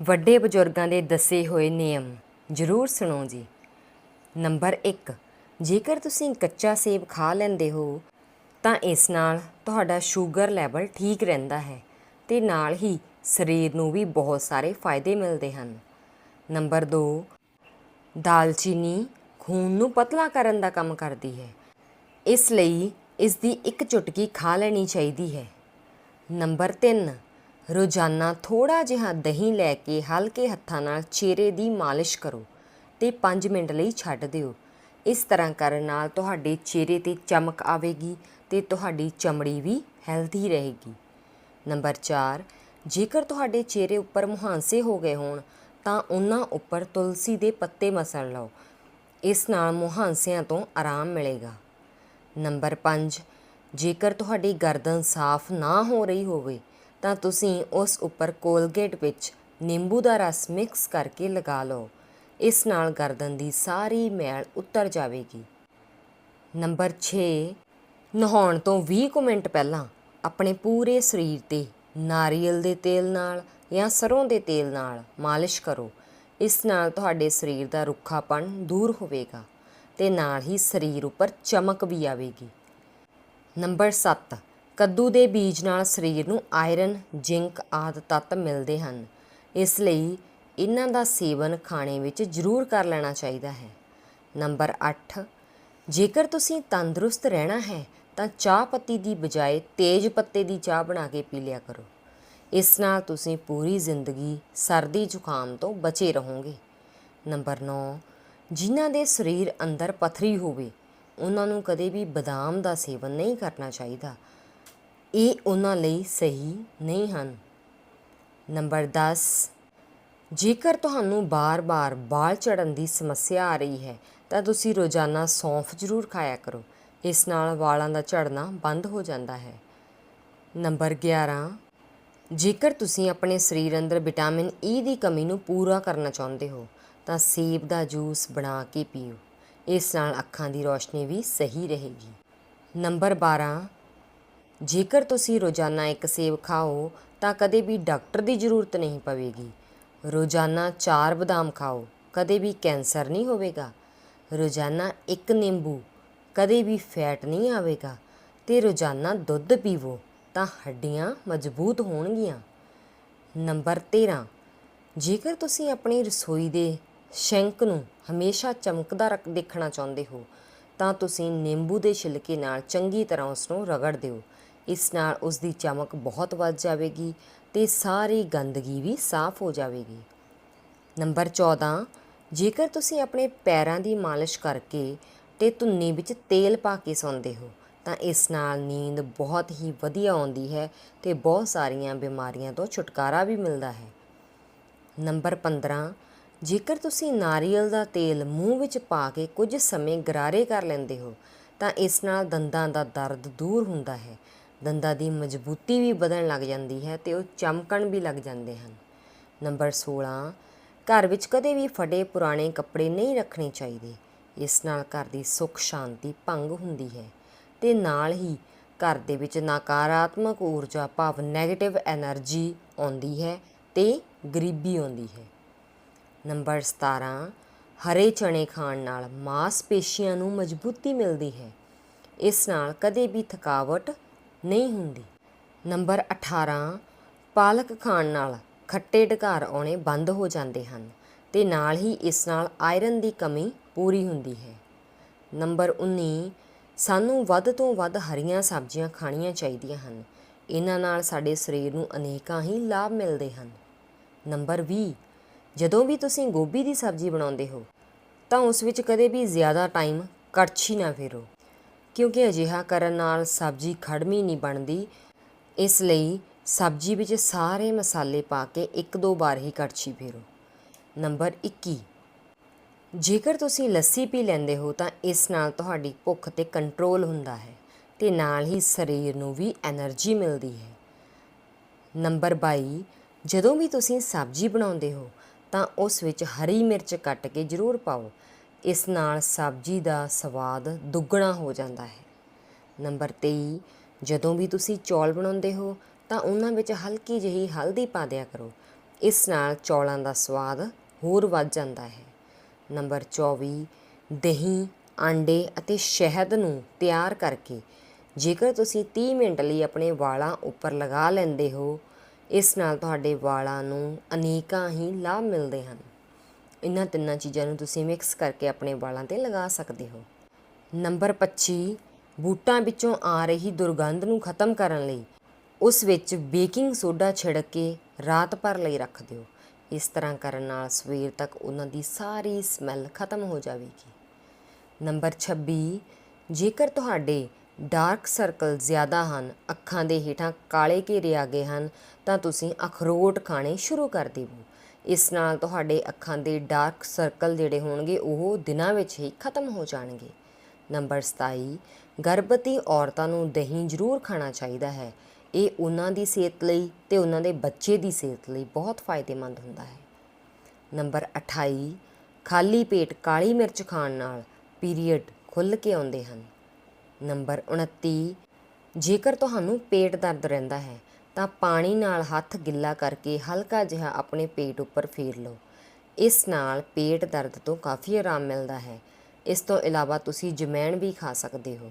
ਵੱਡੇ ਬਜ਼ੁਰਗਾਂ ਦੇ ਦੱਸੇ ਹੋਏ ਨਿਯਮ ਜ਼ਰੂਰ ਸੁਣੋ ਜੀ। ਨੰਬਰ 1 ਜੇਕਰ ਤੁਸੀਂ ਕੱਚਾ ਸੇਬ ਖਾ ਲੈਂਦੇ ਹੋ, ਤਾਂ ਇਸ ਨਾਲ ਤੁਹਾਡਾ ਸ਼ੂਗਰ ਲੈਵਲ ਠੀਕ ਰਹਿੰਦਾ ਹੈ ਤੇ ਨਾਲ ਹੀ ਸਰੀਰ ਨੂੰ ਵੀ ਬਹੁਤ ਸਾਰੇ ਫਾਇਦੇ ਮਿਲਦੇ ਹਨ। ਨੰਬਰ 2 ਦਾਲਚੀਨੀ ਖੂਨ ਨੂੰ ਪਤਲਾ ਕਰਨ ਦਾ ਕੰਮ ਕਰਦੀ ਹੈ। ਇਸ ਲਈ ਇਸ ਦੀ ਇੱਕ ਚੁਟਕੀ ਖਾ ਲੈਣੀ ਚਾਹੀਦੀ ਹੈ। ਨੰਬਰ 3 ਰੋਜ਼ਾਨਾ ਥੋੜਾ ਜਿਹਾ ਦਹੀਂ ਲੈ ਕੇ ਹਲਕੇ ਹੱਥਾਂ ਨਾਲ ਚਿਹਰੇ ਦੀ ਮਾਲਿਸ਼ ਕਰੋ ਤੇ 5 ਮਿੰਟ ਲਈ ਛੱਡ ਦਿਓ। ਇਸ ਤਰ੍ਹਾਂ ਕਰਨ ਨਾਲ ਤੁਹਾਡੇ ਚਿਹਰੇ ਤੇ ਚਮਕ ਆਵੇਗੀ ਤੇ ਤੁਹਾਡੀ ਚਮੜੀ ਵੀ ਹੈਲਥੀ ਰਹੇਗੀ। ਨੰਬਰ 4 ਜੇਕਰ ਤੁਹਾਡੇ ਚਿਹਰੇ ਉੱਪਰ ਮੁਹਾਂਸੇ ਹੋ ਗਏ ਹੋਣ, ਤਾਂ ਉਹਨਾਂ ਉੱਪਰ ਤੁਲਸੀ ਦੇ ਪੱਤੇ ਮਸਲ ਲਓ। ਇਸ ਨਾਲ ਮੁਹਾਂਸਿਆਂ ਤੋਂ ਆਰਾਮ ਮਿਲੇਗਾ। ਨੰਬਰ 5 ਜੇਕਰ ਤੁਹਾਡੀ ਗਰਦਨ ਸਾਫ਼ ਨਾ ਹੋ ਰਹੀ ਹੋਵੇ ਤਾਂ ਤੁਸੀਂ ਉਸ ਉੱਪਰ ਕੋਲਗੇਟ ਵਿੱਚ ਨਿੰਬੂ ਦਾ ਰਸ ਮਿਕਸ ਕਰਕੇ ਲਗਾ ਲਓ। ਇਸ ਨਾਲ ਗਰਦਨ ਦੀ ਸਾਰੀ ਮੈਲ ਉਤਰ ਜਾਵੇਗੀ। ਨੰਬਰ 6 ਨਹਾਉਣ ਤੋਂ 20 ਕੁ ਮਿੰਟ ਪਹਿਲਾਂ ਆਪਣੇ ਪੂਰੇ ਸਰੀਰ ਤੇ ਨਾਰੀਅਲ ਦੇ ਤੇਲ ਨਾਲ ਜਾਂ ਸਰੋਂ ਦੇ ਤੇਲ ਨਾਲ ਮਾਲਿਸ਼ ਕਰੋ। ਇਸ ਨਾਲ ਤੁਹਾਡੇ ਸਰੀਰ ਦਾ ਰੁੱਖਾਪਣ ਦੂਰ ਹੋਵੇਗਾ ਤੇ ਨਾਲ ਹੀ ਸਰੀਰ ਉੱਪਰ ਚਮਕ ਵੀ ਆਵੇਗੀ। ਨੰਬਰ 7 ਕੱਦੂ ਦੇ ਬੀਜ ਨਾਲ ਸਰੀਰ ਨੂੰ ਆਇਰਨ, ਜ਼ਿੰਕ ਆਦਿ ਤੱਤ ਮਿਲਦੇ ਹਨ। ਇਸ ਲਈ ਇਹਨਾਂ ਦਾ ਸੇਵਨ ਖਾਣੇ ਵਿੱਚ ਜ਼ਰੂਰ ਕਰ ਲੈਣਾ ਚਾਹੀਦਾ ਹੈ। ਨੰਬਰ 8 ਜੇਕਰ ਤੁਸੀਂ ਤੰਦਰੁਸਤ ਰਹਿਣਾ ਹੈ, ਤਾਂ ਚਾਹ ਪੱਤੀ ਦੀ ਬਜਾਏ ਤੇਜ਼ ਪੱਤੇ ਦੀ ਚਾਹ ਬਣਾ ਕੇ ਪੀ ਲਿਆ ਕਰੋ। ਇਸ ਨਾਲ ਤੁਸੀਂ ਪੂਰੀ ਜ਼ਿੰਦਗੀ ਸਰਦੀ ਜ਼ੁਕਾਮ ਤੋਂ ਬਚੇ ਰਹੋਗੇ। ਨੰਬਰ 9 ਜਿਨ੍ਹਾਂ ਦੇ ਸਰੀਰ ਅੰਦਰ ਪਥਰੀ ਹੋਵੇ, ਉਹਨਾਂ ਨੂੰ ਕਦੇ ਵੀ ਬਦਾਮ ਦਾ ਸੇਵਨ ਨਹੀਂ ਕਰਨਾ ਚਾਹੀਦਾ। ਇਹ ਉਹਨਾਂ ਲਈ ਸਹੀ ਨਹੀਂ ਹਨ। ਨੰਬਰ 10 ਜੇਕਰ ਤੁਹਾਨੂੰ ਬਾਰ-ਬਾਰ ਵਾਲ ਝੜਨ ਦੀ ਸਮੱਸਿਆ ਆ ਰਹੀ ਹੈ, ਤਾਂ ਤੁਸੀਂ ਰੋਜ਼ਾਨਾ ਸੌਂਫ ਜ਼ਰੂਰ ਖਾਇਆ ਕਰੋ। ਇਸ ਨਾਲ ਵਾਲਾਂ ਦਾ ਝੜਨਾ ਬੰਦ ਹੋ ਜਾਂਦਾ ਹੈ। ਨੰਬਰ 11 ਜੇਕਰ ਤੁਸੀਂ ਆਪਣੇ ਸਰੀਰ ਅੰਦਰ ਵਿਟਾਮਿਨ ਈ ਦੀ ਕਮੀ ਨੂੰ ਪੂਰਾ ਕਰਨਾ ਚਾਹੁੰਦੇ ਹੋ, ਤਾਂ ਸੇਬ ਦਾ ਜੂਸ ਬਣਾ ਕੇ ਪੀਓ। ਇਸ ਨਾਲ ਅੱਖਾਂ ਦੀ ਰੋਸ਼ਨੀ ਵੀ ਸਹੀ ਰਹੇਗੀ। ਨੰਬਰ 12 ਜੇਕਰ ਤੁਸੀਂ ਰੋਜ਼ਾਨਾ ਇੱਕ ਸੇਬ ਖਾਓ, ਤਾਂ ਕਦੇ ਵੀ ਡਾਕਟਰ ਦੀ ਜ਼ਰੂਰਤ ਨਹੀਂ ਪਵੇਗੀ। ਰੋਜ਼ਾਨਾ 4 ਬਦਾਮ ਖਾਓ, ਕਦੇ ਵੀ ਕੈਂਸਰ ਨਹੀਂ ਹੋਵੇਗਾ। ਰੋਜ਼ਾਨਾ ਇੱਕ ਨਿੰਬੂ, ਕਦੇ ਵੀ ਫੈਟ ਨਹੀਂ ਆਵੇਗਾ। ਤੇ ਰੋਜ਼ਾਨਾ ਦੁੱਧ ਪੀਵੋ, ਤਾਂ ਹੱਡੀਆਂ ਮਜ਼ਬੂਤ ਹੋਣਗੀਆਂ। ਨੰਬਰ 13 ਜੇਕਰ ਤੁਸੀਂ ਆਪਣੀ ਰਸੋਈ ਦੇ ਸ਼ੈਂਕ ਨੂੰ ਹਮੇਸ਼ਾ ਚਮਕਦਾ ਰੱਖ ਦੇਖਣਾ ਚਾਹੁੰਦੇ ਹੋ, ਤਾਂ ਤੁਸੀਂ ਨਿੰਬੂ ਦੇ ਛਿਲਕੇ ਨਾਲ ਚੰਗੀ ਤਰ੍ਹਾਂ ਉਸ ਨੂੰ ਰਗੜ ਦਿਓ। ਇਸ ਨਾਲ ਉਸ ਦੀ ਚਮਕ ਬਹੁਤ ਵੱਧ ਜਾਵੇਗੀ ਤੇ ਸਾਰੀ ਗੰਦਗੀ ਵੀ ਸਾਫ਼ ਹੋ ਜਾਵੇਗੀ। ਨੰਬਰ 14 ਜੇਕਰ ਤੁਸੀਂ ਆਪਣੇ ਪੈਰਾਂ ਦੀ ਮਾਲਿਸ਼ ਕਰਕੇ ਤੇ ਧੁੰਨੀ ਵਿੱਚ ਤੇਲ ਪਾ ਕੇ ਸੌਂਦੇ ਹੋ, ਤਾਂ ਇਸ ਨਾਲ ਨੀਂਦ ਬਹੁਤ ਹੀ ਵਧੀਆ ਆਉਂਦੀ ਹੈ ਤੇ ਬਹੁਤ ਸਾਰੀਆਂ ਬਿਮਾਰੀਆਂ ਤੋਂ ਛੁਟਕਾਰਾ ਵੀ ਮਿਲਦਾ ਹੈ। ਨੰਬਰ 15 ਜੇਕਰ ਤੁਸੀਂ ਨਾਰੀਅਲ ਦਾ ਤੇਲ ਮੂੰਹ ਵਿੱਚ ਪਾ ਕੇ ਕੁਝ ਸਮੇਂ ਗਰਾਰੇ ਕਰ ਲੈਂਦੇ ਹੋ, ਤਾਂ ਇਸ ਨਾਲ ਦੰਦਾਂ ਦਾ ਦਰਦ ਦੂਰ ਹੁੰਦਾ ਹੈ ਦੰਦਾਂ ਦੀ ਮਜ਼ਬੂਤੀ ਵੀ ਵਧਣ ਲੱਗ ਜਾਂਦੀ ਹੈ ਤੇ ਉਹ ਚਮਕਣ ਵੀ ਲੱਗ ਜਾਂਦੇ ਹਨ। ਨੰਬਰ 16 ਘਰ ਵਿੱਚ ਕਦੇ ਵੀ ਫਟੇ ਪੁਰਾਣੇ ਕੱਪੜੇ ਨਹੀਂ ਰੱਖਣੇ ਚਾਹੀਦੇ। ਇਸ ਨਾਲ ਘਰ ਦੀ ਸੁੱਖ ਸ਼ਾਂਤੀ ਭੰਗ ਹੁੰਦੀ ਹੈ ਤੇ ਨਾਲ ਹੀ ਘਰ ਦੇ ਵਿੱਚ ਨਕਾਰਾਤਮਕ ਊਰਜਾ ਭਾਵ 네ਗੇਟਿਵ એનર્ਜੀ ਆਉਂਦੀ ਹੈ ਤੇ ਗਰੀਬੀ ਆਉਂਦੀ ਹੈ। ਨੰਬਰ 17 ਹਰੇ ਚਣੇ ਖਾਣ ਨਾਲ ਮਾਸਪੇਸ਼ੀਆਂ ਨੂੰ ਮਜ਼ਬੂਤੀ ਮਿਲਦੀ ਹੈ। ਇਸ ਨਾਲ ਕਦੇ ਵੀ ਥਕਾਵਟ ਨਹੀਂ ਹੁੰਦੀ। ਨੰਬਰ 18 ਪਾਲਕ ਖਾਣ ਨਾਲ ਖੱਟੇ ਢਕਾਰ ਆਉਣੇ ਬੰਦ ਹੋ ਜਾਂਦੇ ਹਨ ਤੇ ਨਾਲ ਹੀ ਇਸ ਨਾਲ ਆਇਰਨ ਦੀ ਕਮੀ ਪੂਰੀ ਹੁੰਦੀ ਹੈ। ਨੰਬਰ 19 ਸਾਨੂੰ ਵੱਧ ਤੋਂ ਵੱਧ ਹਰੀਆਂ ਸਬਜ਼ੀਆਂ ਖਾਣੀਆਂ ਚਾਹੀਦੀਆਂ ਹਨ। ਇਹਨਾਂ ਨਾਲ ਸਾਡੇ ਸਰੀਰ ਨੂੰ ਅਨੇਕਾਂ ਹੀ ਲਾਭ ਮਿਲਦੇ ਹਨ। ਨੰਬਰ 20 ਜਦੋਂ ਵੀ ਤੁਸੀਂ ਗੋਭੀ ਦੀ ਸਬਜ਼ੀ ਬਣਾਉਂਦੇ ਹੋ, ਤਾਂ ਉਸ ਵਿੱਚ ਕਦੇ ਵੀ ਜ਼ਿਆਦਾ ਟਾਈਮ ਕੜਛੀ ਨਾ ਫੇਰੋ। ਕਿਉਂਕਿ ਅਜਿਹਾ ਕਰਨ ਨਾਲ ਸਬਜ਼ੀ ਖੜਮੀ ਨਹੀਂ ਬਣਦੀ, ਇਸ ਲਈ ਸਬਜ਼ੀ ਵਿੱਚ ਸਾਰੇ ਮਸਾਲੇ ਪਾ ਕੇ ਇੱਕ ਦੋ ਵਾਰ ਹੀ ਕੜਛੀ ਫੇਰੋ। ਨੰਬਰ 21 ਜੇਕਰ ਤੁਸੀਂ ਲੱਸੀ ਪੀ ਲੈਂਦੇ ਹੋ ਤਾਂ ਇਸ ਨਾਲ ਤੁਹਾਡੀ ਭੁੱਖ ਤੇ ਕੰਟਰੋਲ ਹੁੰਦਾ ਹੈ ਤੇ ਨਾਲ ਹੀ ਸਰੀਰ ਨੂੰ ਵੀ એનર્ਜੀ ਮਿਲਦੀ ਹੈ। ਨੰਬਰ 22 ਜਦੋਂ ਵੀ ਤੁਸੀਂ ਸਬਜ਼ੀ ਬਣਾਉਂਦੇ ਹੋ ਤਾਂ ਉਸ ਵਿੱਚ ਹਰੀ ਮਿਰਚ ਕੱਟ ਕੇ ਜ਼ਰੂਰ ਪਾਓ ਇਸ ਨਾਲ ਸਬਜ਼ੀ ਦਾ ਸਵਾਦ ਦੁੱਗਣਾ ਹੋ ਜਾਂਦਾ ਹੈ। ਨੰਬਰ 23 ਜਦੋਂ ਵੀ ਤੁਸੀਂ ਚੌਲ ਬਣਾਉਂਦੇ ਹੋ, ਤਾਂ ਉਹਨਾਂ ਵਿੱਚ ਹਲਕੀ ਜਿਹੀ ਹਲਦੀ ਪਾ ਦਿਆ ਕਰੋ। ਇਸ ਨਾਲ ਚੌਲਾਂ ਦਾ ਸਵਾਦ ਹੋਰ ਵੱਧ ਜਾਂਦਾ ਹੈ। ਨੰਬਰ 24 ਦਹੀਂ, ਆਂਡੇ ਅਤੇ ਸ਼ਹਿਦ ਨੂੰ ਤਿਆਰ ਕਰਕੇ ਜੇਕਰ ਤੁਸੀਂ 30 ਮਿੰਟ ਲਈ ਆਪਣੇ ਵਾਲਾਂ ਉੱਪਰ ਲਗਾ ਲੈਂਦੇ ਹੋ, ਇਸ ਨਾਲ ਤੁਹਾਡੇ ਵਾਲਾਂ ਨੂੰ ਅਨੇਕਾਂ ਹੀ ਲਾਭ ਮਿਲਦੇ ਹਨ। ਇਹਨਾਂ ਤਿੰਨਾਂ ਚੀਜ਼ਾਂ ਨੂੰ ਤੁਸੀਂ ਮਿਕਸ ਕਰਕੇ ਆਪਣੇ ਵਾਲਾਂ ਤੇ ਲਗਾ ਸਕਦੇ ਹੋ। ਨੰਬਰ 25 ਬੂਟਾਂ ਵਿੱਚੋਂ ਆ ਰਹੀ ਦੁਰਗੰਧ ਨੂੰ ਖਤਮ ਕਰਨ ਲਈ ਉਸ ਵਿੱਚ ਬੇਕਿੰਗ ਸੋਡਾ ਛਿੜਕ ਕੇ ਰਾਤ ਭਰ ਲਈ ਰੱਖ ਦਿਓ। ਇਸ ਤਰ੍ਹਾਂ ਕਰਨ ਨਾਲ ਸਵੇਰ ਤੱਕ ਉਹਨਾਂ ਦੀ ਸਾਰੀ ਸਮੈਲ ਖਤਮ ਹੋ ਜਾਵੇਗੀ। ਨੰਬਰ 26 ਜੇਕਰ ਤੁਹਾਡੇ ਡਾਰਕ ਸਰਕਲ ਜ਼ਿਆਦਾ ਹਨ, ਅੱਖਾਂ ਦੇ ਹੇਠਾਂ ਕਾਲੇ ਘੇਰੇ ਆ ਗਏ ਹਨ, ਤਾਂ ਤੁਸੀਂ ਅਖਰੋਟ ਖਾਣੇ ਸ਼ੁਰੂ ਕਰ ਦੇਵੋ। ਇਸ ਨਾਲ ਤੁਹਾਡੇ ਅੱਖਾਂ ਦੇ ਡਾਰਕ ਸਰਕਲ ਜਿਹੜੇ ਹੋਣਗੇ, ਉਹ ਦਿਨਾਂ ਵਿੱਚ ਹੀ ਖਤਮ ਹੋ ਜਾਣਗੇ। ਨੰਬਰ 27 ਗਰਭਵਤੀ ਔਰਤਾਂ ਨੂੰ ਦਹੀਂ ਜ਼ਰੂਰ ਖਾਣਾ ਚਾਹੀਦਾ ਹੈ। ਇਹ ਉਹਨਾਂ ਦੀ ਸਿਹਤ ਲਈ ਤੇ ਉਹਨਾਂ ਦੇ ਬੱਚੇ ਦੀ ਸਿਹਤ ਲਈ ਬਹੁਤ ਫਾਇਦੇਮੰਦ ਹੁੰਦਾ ਹੈ। ਨੰਬਰ 28 ਖਾਲੀ ਪੇਟ ਕਾਲੀ ਮਿਰਚ ਖਾਣ ਨਾਲ ਪੀਰੀਅਡ ਖੁੱਲ੍ਹ ਕੇ ਆਉਂਦੇ ਹਨ। ਨੰਬਰ 29 ਜੇਕਰ ਤੁਹਾਨੂੰ ਪੇਟ ਦਰਦ ਰਹਿੰਦਾ ਹੈ ਤਾਂ ਪਾਣੀ ਨਾਲ ਹੱਥ ਗਿੱਲਾ ਕਰਕੇ ਹਲਕਾ ਜਿਹਾ ਆਪਣੇ ਪੇਟ ਉੱਪਰ ਫੇਰ ਲਓ। ਇਸ ਨਾਲ ਪੇਟ ਦਰਦ ਤੋਂ ਕਾਫੀ ਆਰਾਮ ਮਿਲਦਾ ਹੈ। ਇਸ ਤੋਂ ਇਲਾਵਾ ਤੁਸੀਂ ਜਮੈਣ ਵੀ ਖਾ ਸਕਦੇ ਹੋ।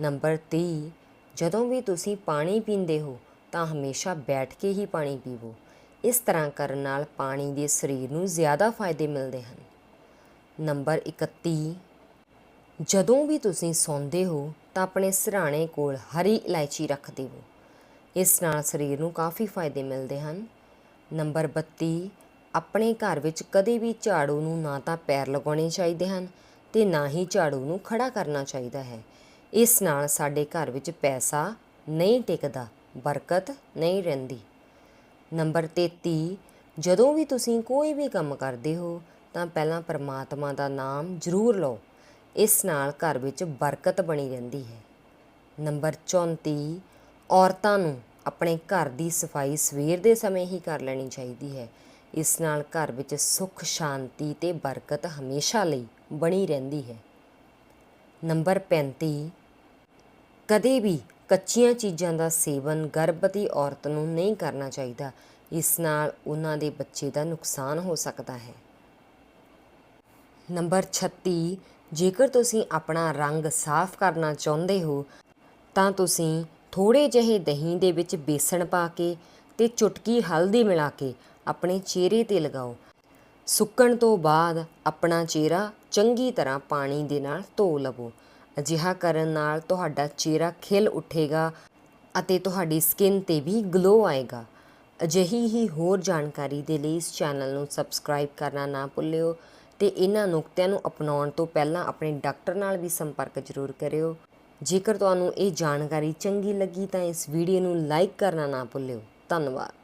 ਨੰਬਰ 30 ਜਦੋਂ ਵੀ ਤੁਸੀਂ ਪਾਣੀ ਪੀਂਦੇ ਹੋ, ਤਾਂ ਹਮੇਸ਼ਾ ਬੈਠ ਕੇ ਹੀ ਪਾਣੀ ਪੀਵੋ। ਇਸ ਤਰ੍ਹਾਂ ਕਰਨ ਨਾਲ ਪਾਣੀ ਦੇ ਸਰੀਰ ਨੂੰ ਜ਼ਿਆਦਾ ਫਾਇਦੇ ਮਿਲਦੇ ਹਨ। ਨੰਬਰ 31 ਜਦੋਂ ਵੀ ਤੁਸੀਂ ਸੌਂਦੇ ਹੋ, ਤਾਂ ਆਪਣੇ ਸਿਰਹਾਣੇ ਕੋਲ ਹਰੀ ਇਲਾਇਚੀ ਰੱਖ ਦੇਵੋ ਇਸ ਨਾਲ ਸਰੀਰ ਨੂੰ ਕਾਫੀ ਫਾਇਦੇ ਮਿਲਦੇ ਹਨ। ਨੰਬਰ 32 ਆਪਣੇ ਘਰ ਵਿੱਚ ਕਦੇ ਵੀ ਝਾੜੂ ਨੂੰ ਨਾ ਤਾਂ ਪੈਰ ਲਗਾਉਣੇ ਚਾਹੀਦੇ ਹਨ ਤੇ ਨਾ ਹੀ ਝਾੜੂ ਨੂੰ ਖੜਾ ਕਰਨਾ ਚਾਹੀਦਾ ਹੈ। ਇਸ ਨਾਲ ਸਾਡੇ ਘਰ ਵਿੱਚ ਪੈਸਾ ਨਹੀਂ ਟਿਕਦਾ, ਬਰਕਤ ਨਹੀਂ ਰਹਿੰਦੀ। ਨੰਬਰ 33 ਜਦੋਂ ਵੀ ਤੁਸੀਂ ਕੋਈ ਵੀ ਕੰਮ ਕਰਦੇ ਹੋ ਤਾਂ ਪਹਿਲਾਂ ਪਰਮਾਤਮਾ ਦਾ ਨਾਮ ਜ਼ਰੂਰ ਲਓ। ਇਸ ਨਾਲ ਘਰ ਵਿੱਚ ਬਰਕਤ ਬਣੀ ਰਹਿੰਦੀ ਹੈ। ਨੰਬਰ 34 ਔਰਤਾਂ ਨੂੰ ਆਪਣੇ ਘਰ ਦੀ ਸਫ਼ਾਈ ਸਵੇਰ ਦੇ ਸਮੇਂ ਹੀ ਕਰ ਲੈਣੀ ਚਾਹੀਦੀ ਹੈ। ਇਸ ਨਾਲ ਘਰ ਵਿੱਚ ਸੁੱਖ, ਸ਼ਾਂਤੀ ਤੇ ਬਰਕਤ ਹਮੇਸ਼ਾ ਲਈ ਬਣੀ ਰਹਿੰਦੀ ਹੈ। ਨੰਬਰ 35 ਕਦੇ ਵੀ ਕੱਚੀਆਂ ਚੀਜ਼ਾਂ ਦਾ ਸੇਵਨ ਗਰਭਵਤੀ ਔਰਤ ਨੂੰ ਨਹੀਂ ਕਰਨਾ ਚਾਹੀਦਾ। ਇਸ ਨਾਲ ਉਹਨਾਂ ਦੇ ਬੱਚੇ ਦਾ ਨੁਕਸਾਨ ਹੋ ਸਕਦਾ ਹੈ। ਨੰਬਰ 36 ਜੇਕਰ ਤੁਸੀਂ ਆਪਣਾ ਰੰਗ ਸਾਫ਼ ਕਰਨਾ ਚਾਹੁੰਦੇ ਹੋ, ਤਾਂ ਤੁਸੀਂ ਥੋੜੇ ਜਿਹੇ ਦਹੀਂ ਦੇ ਵਿੱਚ ਬੇਸਣ ਪਾ ਕੇ ਤੇ ਚੁਟਕੀ ਹਲਦੀ ਮਿਲਾ ਕੇ ਆਪਣੇ ਚਿਹਰੇ ਤੇ ਲਗਾਓ। ਸੁੱਕਣ ਤੋਂ ਬਾਅਦ ਆਪਣਾ ਚਿਹਰਾ ਚੰਗੀ ਤਰ੍ਹਾਂ ਪਾਣੀ ਦੇ ਨਾਲ ਧੋ ਲਵੋ। ਅਜਿਹਾ ਕਰਨ ਨਾਲ ਤੁਹਾਡਾ ਚਿਹਰਾ ਖਿਲ ਉੱਠੇਗਾ ਅਤੇ ਤੁਹਾਡੀ ਸਕਿਨ ਤੇ ਵੀ ਗਲੋ ਆਏਗਾ। ਅਜਿਹੀ ਹੀ ਹੋਰ ਜਾਣਕਾਰੀ ਦੇ ਲਈ ਇਸ ਚੈਨਲ ਨੂੰ ਸਬਸਕ੍ਰਾਈਬ ਕਰਨਾ ਨਾ ਭੁੱਲਿਓ ਤੇ ਇਹਨਾਂ ਨੁਕਤਿਆਂ ਨੂੰ ਅਪਣਾਉਣ ਤੋਂ ਪਹਿਲਾਂ ਆਪਣੇ ਡਾਕਟਰ ਨਾਲ ਵੀ ਸੰਪਰਕ ਜ਼ਰੂਰ ਕਰਿਓ। ਜੇਕਰ ਤੁਹਾਨੂੰ ਇਹ ਜਾਣਕਾਰੀ ਚੰਗੀ ਲੱਗੀ ਤਾਂ ਇਸ ਵੀਡੀਓ ਨੂੰ ਲਾਈਕ ਕਰਨਾ ਨਾ ਭੁੱਲਿਓ। ਧੰਨਵਾਦ।